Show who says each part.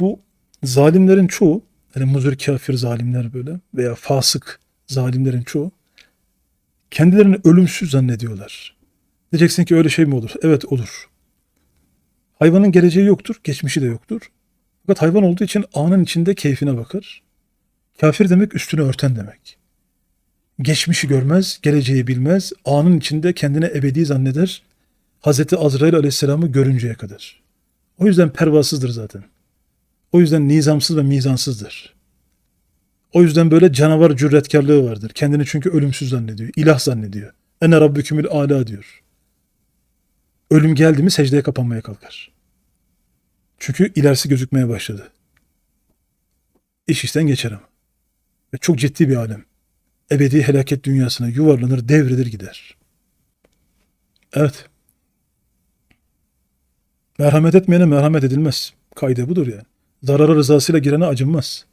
Speaker 1: Bu zalimlerin çoğu, hani muzur kafir zalimler böyle veya fasık zalimlerin çoğu kendilerini ölümsüz zannediyorlar. Diyeceksin ki öyle şey mi olur? Evet olur. Hayvanın geleceği yoktur, geçmişi de yoktur. Fakat hayvan olduğu için anın içinde keyfine bakar. Kafir demek üstünü örten demek. Geçmişi görmez, geleceği bilmez, anın içinde kendine ebedi zanneder. Hazreti Azrail aleyhisselamı görünceye kadar. O yüzden pervasızdır zaten. O yüzden nizamsız ve mizansızdır. O yüzden böyle canavar cüretkarlığı vardır. Kendini çünkü ölümsüz zannediyor, ilah zannediyor. Ene rabbükümül ala diyor. Ölüm geldi mi secdeye kapanmaya kalkar. Çünkü ilerisi gözükmeye başladı. İş işten geçer ama. Ve çok ciddi bir alem. Ebedi helaket dünyasına yuvarlanır, devrilir gider. Evet. Merhamet etmeyene merhamet edilmez. Kaide budur yani. Zarara rızasıyla girene acınmaz.